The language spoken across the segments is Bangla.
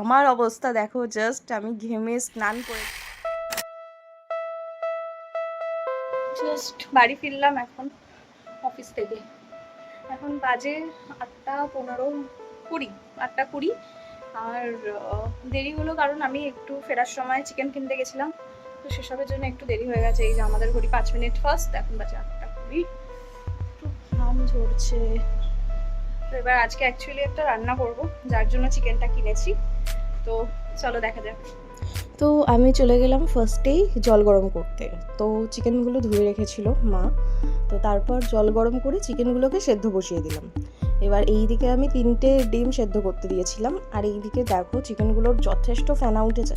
আমার অবস্থা দেখো জাস্ট আমি ঘেমে স্নান করে জাস্ট বাড়ি ফিরলাম এখন অফিস থেকে। এখন বাজে আটটা পনেরো কুড়ি, আটটা কুড়ি। আর দেরি হলো কারণ আমি একটু ফেরার সময় চিকেন কিনতে গেছিলাম। তো সেসবের জন্য একটু দেরি হয়ে গেছে। এই যে আমাদের ঘড়ি পাঁচ মিনিট ফার্স্ট এখন বাজে আটটা কুড়ি। একটু ঘাম ঝরছে। তো এবার আজকে অ্যাকচুয়ালি একটা রান্না করব, যার জন্য চিকেনটা কিনেছি। তো চলো দেখা যাক। তো আমি চলে গেলাম ফার্স্টেই জল গরম করতে। তো চিকেনগুলো ধুয়ে রেখেছিল মা। তো তারপর জল গরম করে চিকেনগুলোকে সেদ্ধ বসিয়ে দিলাম। এবার এই দিকে আমি তিনটে ডিম সেদ্ধ করতে দিয়েছিলাম, আর এই দিকে দেখো চিকেনগুলোর যথেষ্ট ফেনা উঠেছে।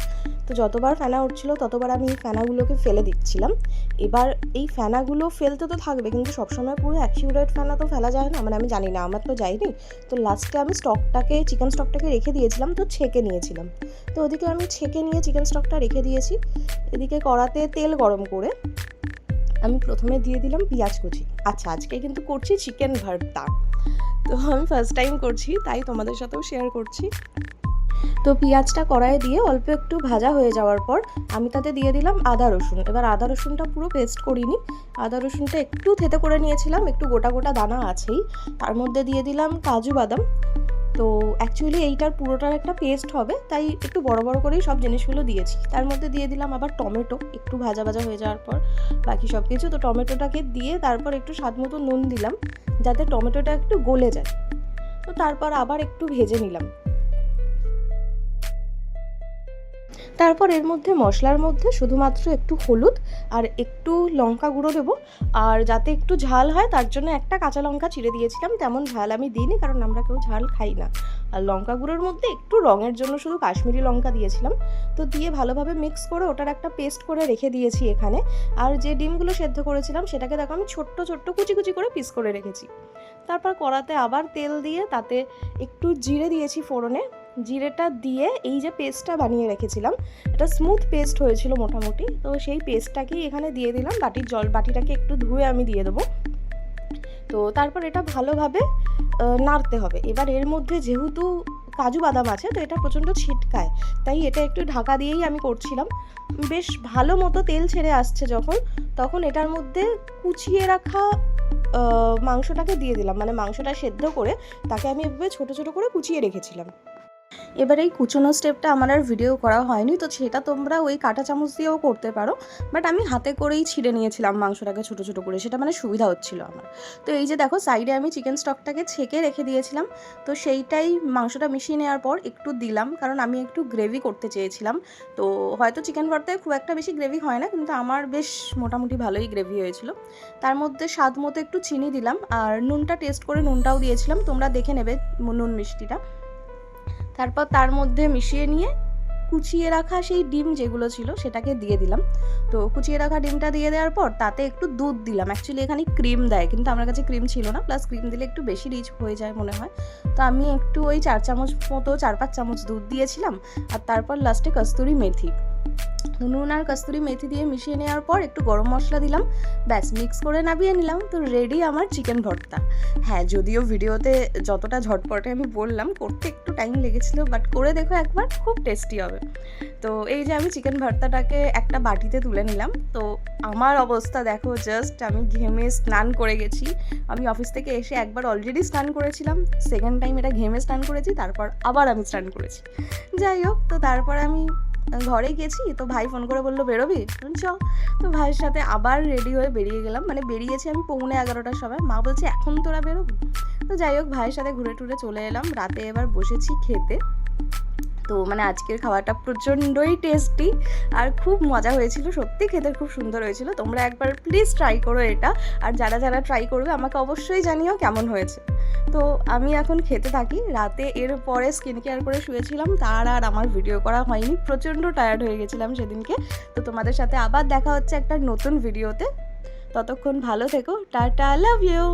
তো যতবার ফেনা উঠছিল, ততবার আমি এই ফেনাগুলোকে ফেলে দিচ্ছিলাম। এবার এই ফেনাগুলো ফেলতে তো থাকবে, কিন্তু সবসময় পুরো অ্যাকিউরেট ফেনা তো ফেলা যায় না? মানে আমি জানি না, আমার তো যাইনি তো লাস্টে আমি স্টকটাকে চিকেন স্টকটাকে রেখে দিয়েছিলাম, তো ছেঁকে নিয়েছিলাম। তো ওদিকে আমি ছেঁকে নিয়ে চিকেন স্টকটা রেখে দিয়েছি। এদিকে কড়াতে তেল গরম করে আমি প্রথমে দিয়ে দিলাম পেঁয়াজ কুচি। আচ্ছা আজকে কিন্তু করছি চিকেন ভর্তা। তো আমি ফার্স্ট টাইম করছি, তাই তোমাদের সাথেও শেয়ার করছি। তো পেঁয়াজটা কড়াইয়ে দিয়ে অল্প একটু ভাজা হয়ে যাওয়ার পর আমি তাতে দিয়ে দিলাম আদা রসুন। এবার আদা রসুনটা পুরো পেস্ট করিনি। আদা রসুনটা একটু থেতে করে নিয়েছিলাম, একটু গোটা গোটা দানা আছেই। তার মধ্যে দিয়ে দিলাম কাজু বাদাম। তো অ্যাকচুয়ালি এইটার পুরোটার একটা পেস্ট হবে, তাই একটু বড় বড় করেই সব জিনিসগুলো দিয়েছি। তার মধ্যে দিয়ে দিলাম আবার টমেটো, একটু ভাজা ভাজা হয়ে যাওয়ার পর বাকি সব কিছু তো টমেটোটাকে দিয়ে তারপর একটু স্বাদ মতো নুন দিলাম, যাতে টমেটোটা একটু গলে যায়। তো তারপর আবার একটু ভেজে নিলাম। তারপর এর মধ্যে মশলার মধ্যে শুধুমাত্র একটু হলুদ আর একটু লঙ্কা গুঁড়ো দেবো। আর যাতে একটু ঝাল হয়, তার জন্য একটা কাঁচা লঙ্কা চিড়ে দিয়েছিলাম। তেমন ঝাল আমি দিইনি, কারণ আমরা কেউ ঝাল খাই না। আর লঙ্কা গুঁড়োর মধ্যে একটু রঙের জন্য শুধু কাশ্মীরি লঙ্কা দিয়েছিলাম। তো দিয়ে ভালোভাবে মিক্স করে ওটার একটা পেস্ট করে রেখে দিয়েছি এখানে। আর যে ডিমগুলো সেদ্ধ করেছিলাম, সেটাকে দেখো আমি ছোট্ট ছোট্ট কুচি কুচি করে পিস করে রেখেছি। তারপর কড়াতে আবার তেল দিয়ে তাতে একটু জিরে দিয়েছি ফোড়নে। জিরেটা দিয়ে এই যে পেস্টটা বানিয়ে রেখেছিলাম, এটা স্মুথ পেস্ট হয়েছিল মোটামুটি। তো সেই পেস্টটাকেই এখানে দিয়ে দিলাম, বাটির জল, বাটিটাকে একটু ধুয়ে আমি দিয়ে দেবো। তো তারপর এটা ভালোভাবে নাড়তে হবে। এবার এর মধ্যে যেহেতু কাজু বাদাম আছে, তো এটা প্রচণ্ড ছিটকায়। তাই এটা একটু ঢাকা দিয়েই আমি করছিলাম। বেশ ভালো মতো তেল ছেড়ে আসছে যখন, তখন এটার মধ্যে কুচিয়ে রাখা মাংসটাকে দিয়ে দিলাম। মানে মাংসটা সেদ্ধ করে তাকে আমি এভাবে ছোটো ছোটো করে কুচিয়ে রেখেছিলাম। এবার এই কুচোনো স্টেপটা আমার আর ভিডিও করা হয়নি, তো সেটা তোমরা ওই কাঁটা চামচ দিয়েও করতে পারো। বাট আমি হাতে করেই ছিঁড়ে নিয়েছিলাম মাংসটাকে ছোটো ছোটো করে, সেটা মানে সুবিধা হচ্ছিল আমার। তো এই যে দেখো সাইডে আমি চিকেন স্টকটাকে ছেঁকে রেখে দিয়েছিলাম, তো সেইটাই মাংসটা মিশিয়ে নেওয়ার পর একটু দিলাম, কারণ আমি একটু গ্রেভি করতে চেয়েছিলাম। তো হয়তো চিকেন ভর্তায় খুব একটা বেশি গ্রেভি হয় না, কিন্তু আমার বেশ মোটামুটি ভালোই গ্রেভি হয়েছিল। তার মধ্যে স্বাদ মতো একটু চিনি দিলাম, আর নুনটা টেস্ট করে নুনটাও দিয়েছিলাম, তোমরা দেখে নেবে নুন মিষ্টিটা। তারপর তার মধ্যে মিশিয়ে নিয়ে কুচিয়ে রাখা সেই ডিম যেগুলো ছিল সেটাকে দিয়ে দিলাম। তো কুচিয়ে রাখা ডিমটা দিয়ে দেওয়ার পর তাতে একটু দুধ দিলাম। অ্যাকচুয়ালি এখানে ক্রিম দেয়, কিন্তু আমার কাছে ক্রিম ছিল না। প্লাস ক্রিম দিলে একটু বেশি রিচ হয়ে যায় মনে হয়। তো আমি একটু ওই চার চামচ মতো, চার পাঁচ চামচ দুধ দিয়েছিলাম। আর তারপর লাস্টে কস্তুরি মেথি। নুন আর কস্তুরি মেথি দিয়ে মিশিয়ে নেওয়ার পর একটু গরম মশলা দিলাম। ব্যাস মিক্স করে নামিয়ে নিলাম। তো রেডি আমার চিকেন ভর্তা। হ্যাঁ যদিও ভিডিওতে যতটা ঝটপটে আমি বললাম, করতে একটু টাইম লেগেছিল বাট করে দেখো একবার, খুব টেস্টি হবে। তো এই যে আমি চিকেন ভর্তাটাকে একটা বাটিতে তুলে নিলাম। তো আমার অবস্থা দেখো জাস্ট আমি ঘেমে স্নান করে গেছি। আমি অফিস থেকে এসে একবার অলরেডি স্নান করেছিলাম। সেকেন্ড টাইম এটা ঘেমে স্নান করেছি, তারপর আবার আমি স্নান করেছি। যাই হোক, তো তারপর আমি ঘরে গেছি, তো ভাই ফোন করে বলল, বেরোবি? শুনছ তো ভাইয়ের সাথে আবার রেডি হয়ে বেরিয়ে গেলাম মানে বেরিয়েছি আমি পৌনে এগারোটার সময়। মা বলছে, এখন তোরা বেরোবি? তো যাই হোক, ভাইয়ের সাথে ঘুরে টুরে চলে এলাম। রাতে এবার বসেছি খেতে। তো মানে আজকের খাওয়াটা প্রচণ্ডই টেস্টি আর খুব মজা হয়েছিল, সত্যি খেতে খুব সুন্দর হয়েছিল। তোমরা একবার প্লিজ ট্রাই করো এটা। আর যারা যারা ট্রাই করবে, আমাকে অবশ্যই জানিও কেমন হয়েছে। তো আমি এখন খেতে থাকি। রাতে এর পরে স্কিন কেয়ার করে শুয়েছিলাম। তার আর আমার ভিডিও করা হয়নি। প্রচণ্ড টায়ার্ড হয়ে গেছিলাম সেদিনকে। তো তোমাদের সাথে আবার দেখা হচ্ছে একটা নতুন ভিডিওতে ততক্ষণ ভালো থেকো। Tata love you